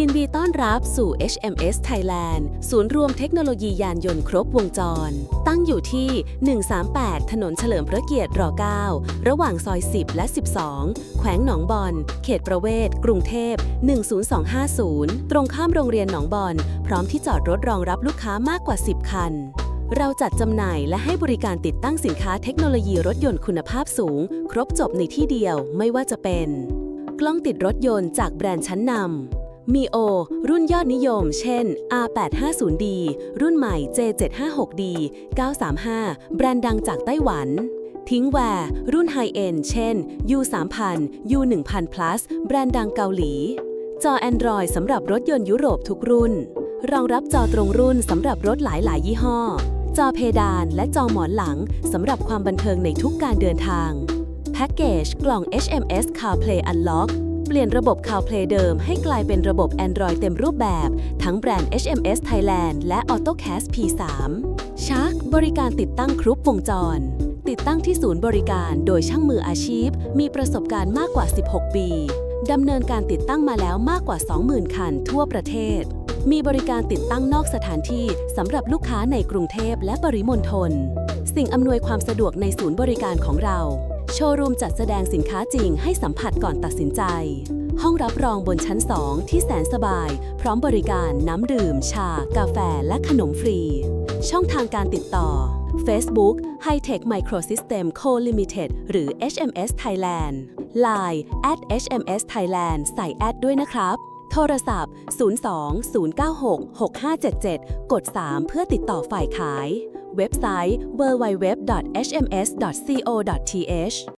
ยินดีต้อนรับสู่ HMS Thailand ศูนย์รวมเทคโนโลยียานยนต์ครบวงจร ตั้งอยู่ที่ 138 ถนนเฉลิมพระเกียรติร9ระหว่างซอย 10 และ 12 แขวงหนองบอน เขตประเวศ กรุงเทพ 10250 ตรงข้ามโรงเรียนหนองบอน พร้อมที่จอดรถรองรับลูกค้ามากกว่า 10 คันเราจัดจำหน่ายและให้บริการติดตั้งสินค้าเทคโนโลยีรถยนต์คุณภาพสูง ครบจบในที่เดียวไม่ว่าจะเป็น กล้องติดรถยนต์จากแบรนด์ชั้นนำ มีโอ รุ่นยอดนิยม เช่น R850D รุ่นใหม่ J756D 935 แบรนด์ดังจากไต้หวันทิ้งแวร์รุ่นไฮเอนเช่น U3000 U1000 Plus แบรนด์ดังเกาหลี จอ Android สำหรับรถยนต์ยุโรปทุกรุ่น รองรับจอตรงรุ่นสำหรับรถหลายๆยี่ห้อ จอเพดานและจอหมอนหลังสำหรับความบันเทิงในทุกการเดินทาง แพ็กเกจกล่อง HMS CarPlay Unlock เปลี่ยนระบบ CarPlay เดิมให้กลายเป็นระบบ Android เต็มรูปแบบ ทั้งแบรนด์ HMS Thailand และ AutoCast P3 Shark บริการติดตั้งครบวงจร ติดตั้งที่ศูนย์บริการโดยช่างมืออาชีพ มีประสบการณ์มากกว่า 16 ปี ดำเนินการติดตั้งมาแล้วมากกว่า 20,000 คันทั่วประเทศ มีบริการติดตั้งนอกสถานที่สำหรับลูกค้าในกรุงเทพและปริมณฑล สิ่งอำนวยความสะดวกในศูนย์บริการของเรา โชว์รูมจัดแสดงสินค้าจริงให้สัมผัสก่อนตัดสินใจ ห้องรับรองบนชั้น 2 ที่แสนสบาย พร้อมบริการน้ำดื่ม ชา กาแฟ และขนมฟรี ช่องทางการติดต่อ Facebook Hightech Microsystem Co Limited หรือ HMS Thailand Line at HMS Thailand ใส่แอดด้วยนะครับ โทรศัพท์ 02 096 6577 กด 3 เพื่อติดต่อฝ่ายขาย เว็บไซต์ www.hms.co.th